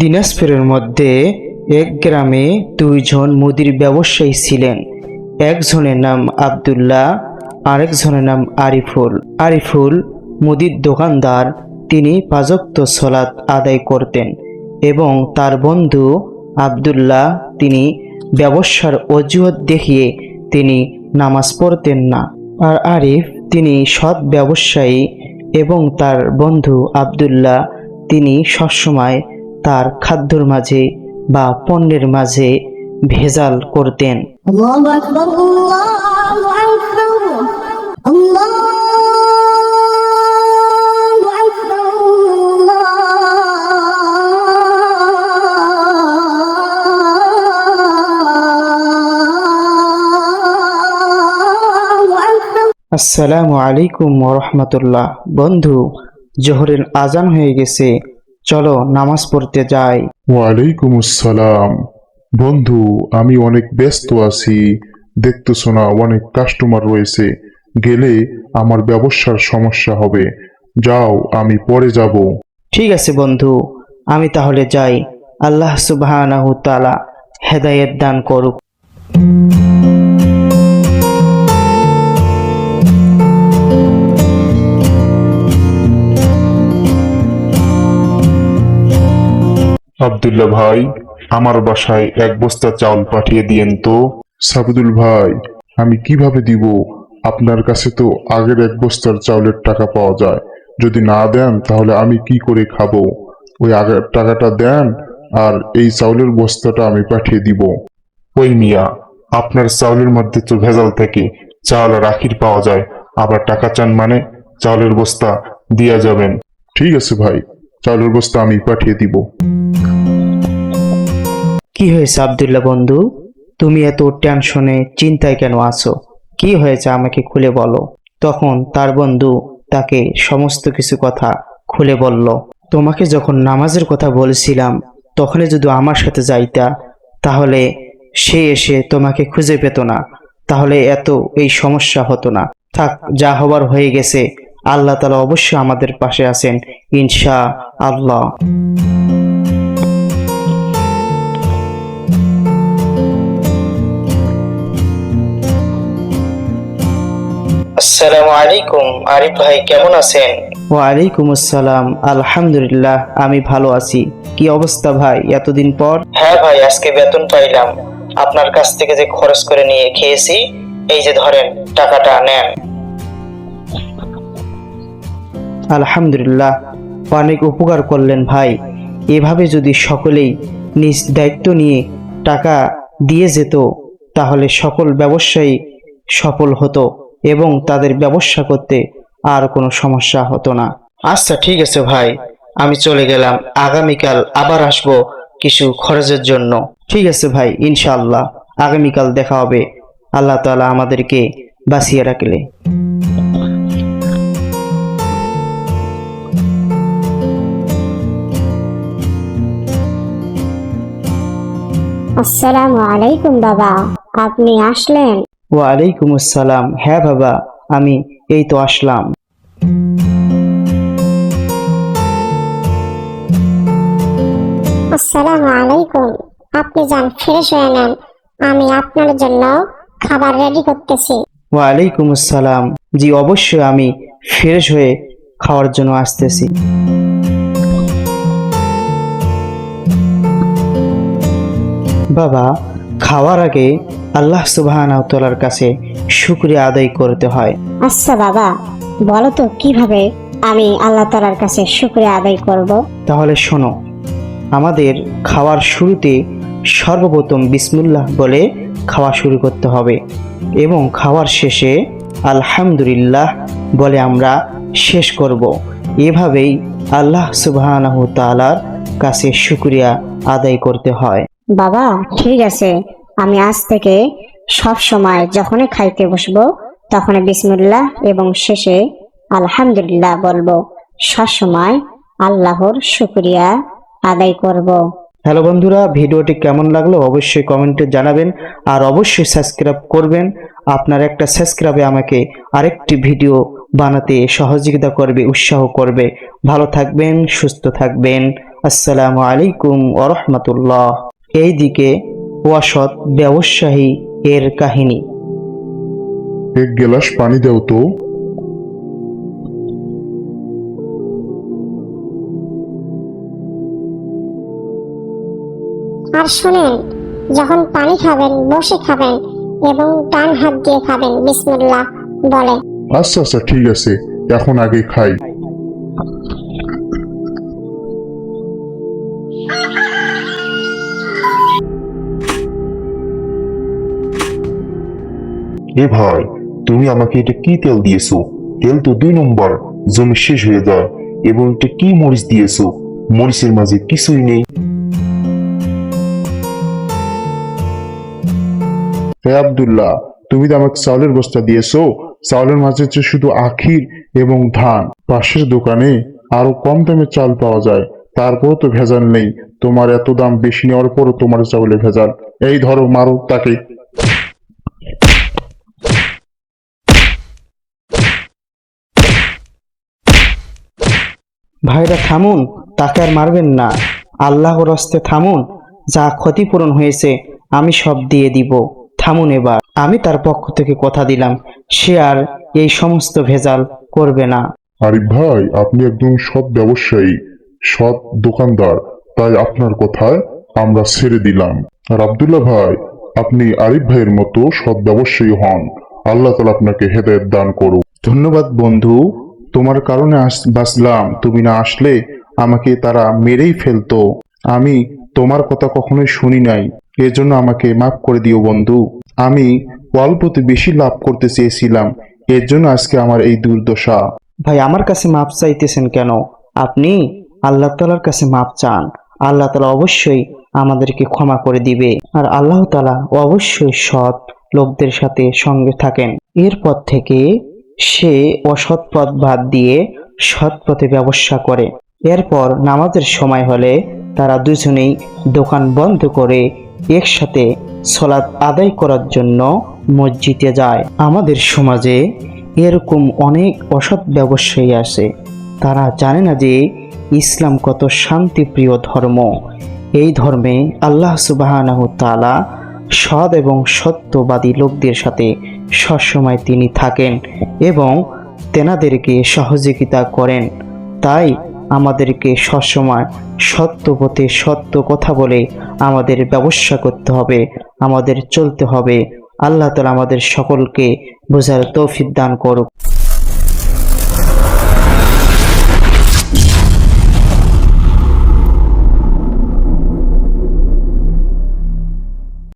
দিনাজপুরের মধ্যে এক গ্রামে দুইজন মুদির ব্যবসায়ী ছিলেন। একজনের নাম আব্দুল্লাহ, আরেকজনের নাম আরিফুল। আরিফুল মুদির দোকানদার, তিনি পাজক্ত সলাৎ আদায় করতেন এবং তার বন্ধু আব্দুল্লাহ তিনি ব্যবসার অজুহাত দেখিয়ে তিনি নামাজ পড়তেন না। আর আরিফ তিনি সৎ ব্যবসায়ী এবং তার বন্ধু আব্দুল্লাহ তিনি সবসময় তার খাদ্যর মাঝে বা পণ্যের মাঝে ভেজাল করতেন। আসসালামু আলাইকুম ওরহমতুল্লাহ বন্ধু জহরের আজান হয়ে গেছে। চলো নামাজ পড়তে যাই। ওয়ালাইকুম আসসালাম বন্ধু আমি অনেক ব্যস্ত আছি। দেখতেছো না অনেক কাস্টমার রয়েছে। গেলে আমার ব্যবসার সমস্যা হবে। যাও আমি পরে যাব। ঠিক আছে বন্ধু আমি তাহলে যাই। আল্লাহ সুবহানাহু তাআলা হেদায়েত দান করুক। আব্দুল্লাহ ভাই আমার বাসায় এক বস্তা চাউল পাঠিয়ে দিয়েন তো। সাবুদুল ভাই আমি কীভাবে দিব? আপনার কাছে তো আগের এক বস্তার চাউলের টাকা পাওয়া যায়। যদি না দেন তাহলে আমি কি করে খাব? ওই আগের টাকাটা দেন আর এই চাউলের বস্তাটা আমি পাঠিয়ে দিব। ওই মিয়া আপনার চাউলের মধ্যে তো ভেজাল থাকে চাল আর আখির পাওয়া যায় আবার টাকা চান মানে চাউলের বস্তা দিয়া যাবেন। ঠিক আছে ভাই। চাউলের বস্তা আমি পাঠিয়ে দিব। কি হয়েছে আব্দুল্লাহ বন্ধু? তুমি এত টেনশনে, চিন্তায় কেন আছো? কি হয়েছে আমাকে খুলে বলো। তখন তার বন্ধু তাকে সমস্ত কিছু কথা খুলে বলল। তোমাকে যখন নামাজের কথা বলেছিলাম, তখনই যদি আমার সাথে যাইতা, তাহলে সে এসে তোমাকে খুঁজে পেত না। তাহলে এত এই সমস্যা হতো না। থাক, যা হবার হয়ে গেছে আল্লাহ তালা অবশ্যই আমাদের পাশে আছেন ইনশা আল্লাহ আসসালামু আলাইকুম। আরিফ ভাই কেমন আছেন? ওয়ালাইকুম আসসালাম। আলহামদুলিল্লাহ আমি ভালো আছি। কি অবস্থা ভাই এতদিন পর? হ্যাঁ ভাই আজকে বেতন পাইলাম। আপনার কাছ থেকে যে খরচ করে নিয়ে খেয়েছি এই যে ধরেন টাকাটা নেন। আলহামদুলিল্লাহ, অনেক উপকার করলেন ভাই। এভাবে যদি সকলেই নিজ দায়িত্ব নিয়ে টাকা দিয়ে যেত, তাহলে সকল ব্যবসায়ী সফল হতো এবং তাদের ব্যবসা করতে আর কোনো সমস্যা হতো না। আচ্ছা ঠিক আছে ভাই, আমি চলে গেলাম। আগামীকাল আবার আসব কিছু খরচের জন্য। ঠিক আছে ভাই, ইনশাআল্লাহ, আগামীকাল দেখা হবে। আল্লাহ তাআলা আমাদেরকে বাঁচিয়ে রাখলে। আসসালামু আলাইকুম বাবা আপনি আসলেন? ওয়ালাইকুম আসসালাম। হ্যাঁ বাবা আমি এই তো আসলাম। আসসালামু আলাইকুম। আপনি যান ফ্রেশ হয়ে নেন। আমি আপনার জন্য খাবার রেডি করতেছি। ওয়ালাইকুম আসসালাম। জি অবশ্যই আমি ফ্রেশ হয়ে খাওয়ার জন্য আসতেছি। বাবা খাওয়ার আগে আল্লাহ সুবহানাহু কাছে শুকরিয়া আদায় করতে হয়। আচ্ছা বাবা বলো তো কীভাবে আমি আল্লাহ তালার কাছে শুক্রিয়া আদায় করব? তাহলে শোনো আমাদের খাওয়ার শুরুতে সর্বপ্রথম বিসমুল্লাহ বলে খাওয়া শুরু করতে হবে এবং খাওয়ার শেষে আলহামদুলিল্লাহ বলে আমরা শেষ করব। এভাবেই আল্লাহ সুবহানাহু তাআলার কাছে শুকরিয়া আদায় করতে হয়। বাবা, ঠিক আছে। আমি আজ থেকে সব সময় যখনই খাইতে বসবো তখন বিসমুল্লাহ এবং শেষে আলহামদুলিল্লাহ বলব। সব সময় আল্লাহর শুক্রিয়া আদায় করব। হ্যালো বন্ধুরা, ভিডিওটি কেমন লাগল অবশ্যই কমেন্টে জানাবেন আর অবশ্যই সাবস্ক্রাইব করবেন। আপনার একটা সাবস্ক্রাইবে আমাকে আরেকটি ভিডিও বানাতে সহযোগিতা করবে, উৎসাহ করবে। ভালো থাকবেন, সুস্থ থাকবেন। আসসালামু আলাইকুম ওরহমতুল্লাহ এইদিকে ওয়াসৎ ব্যবসায়ী এর কাহিনী। এক গ্লাস পানি দাও তো। আর শোনেন যখন পানি খাবেন বসে খাবেন এবং ডান হাত দিয়ে খাবেন বিসমিল্লাহ বলে। আচ্ছা আচ্ছা ঠিক আছে এখন আগে খাই। এ ভাই, তুমি আমাকে এটা কি তেল দিয়েছ? তেল তো দুই নম্বর, জমি শেষ হয়ে যায়। এবং এটা কি মরিচ দিয়েছ? মরিচের মাঝে কিছুই নেই। হে আব্দুল্লাহ, তুমি তো আমাকে চাউলের বস্তা দিয়েছ। চাউলের মাঝে হচ্ছে শুধু আখির এবং ধান। পাশের দোকানে আরও কম দামে চাল পাওয়া যায়। তারপরও তো ভেজাল নেই। তোমার এত দাম বেশি নেওয়ার পরও তোমার চাউলে ভেজাল। এই ধরো মারো তাকে। ভাইরা থামুন তাকে আর মারবেন না। আল্লাহর হস্তে থামুন যা ক্ষতিপূরণ হয়েছে আমি সব দিয়ে দিব। থামুন এবার। আমি তার পক্ষ থেকে কথা দিলাম সে আর এই সমস্ত ভেজাল করবে না। আরিফ ভাই আপনি একজন সৎ ব্যবসায়ী সৎ দোকানদার তাই আপনার কথায় আমরা ছেড়ে দিলাম। আর আব্দুল্লাহ ভাই আপনি আরিফ ভাইয়ের মতো সৎ ব্যবসায়ী হন। আল্লাহ তালা আপনাকে হেদায়ত দান করুক। ধন্যবাদ বন্ধু। তোমার কারণে বাঁচলাম, তুমি না আসলে আমাকে তারা মেরেই ফেলতো। আমি তোমার কথা কখনোই শুনি নাই, এজন্য আমাকে মাফ করে দিও বন্ধু। আমি অল্পতে বেশি লাভ করতে চেয়েছিলাম এর জন্য আজকে আমার এই দুর্দশা। ভাই, আমার কাছে মাপ চাইতেছেন কেন? আপনি আল্লাহ তালার কাছে মাপ চান। আল্লাহ তালা অবশ্যই আমাদেরকে ক্ষমা করে দিবে। আর আল্লাহ তালা অবশ্যই সৎ লোকদের সাথে সঙ্গে থাকেন। এরপর থেকে সে অসৎ পথ বাদ দিয়ে সৎ পথে ব্যবসা করে। এরপর নামাজের সময় হলে তারা দুজনেই দোকান বন্ধ করে একসাথে সলাৎ আদায় করার জন্য মসজিদে যায়। আমাদের সমাজে এরকম অনেক অসৎ ব্যবসায়ী আছে। তারা জানে না যে ইসলাম কত শান্তিপ্রিয় ধর্ম। এই ধর্মে আল্লাহ সুবাহানাহ তালা সৎ এবং সত্যবাদী লোকদের সাথে সবসময় তিনি থাকেন এবং তেনাদেরকে সহযোগিতা করেন। তাই আমাদেরকে সবসময় সত্য পথে সত্য কথা বলে আমাদের ব্যবসা করতে হবে, আমাদের চলতে হবে। আল্লাহ তালা আমাদের সকলকে বোঝার তৌফিক দান করুক।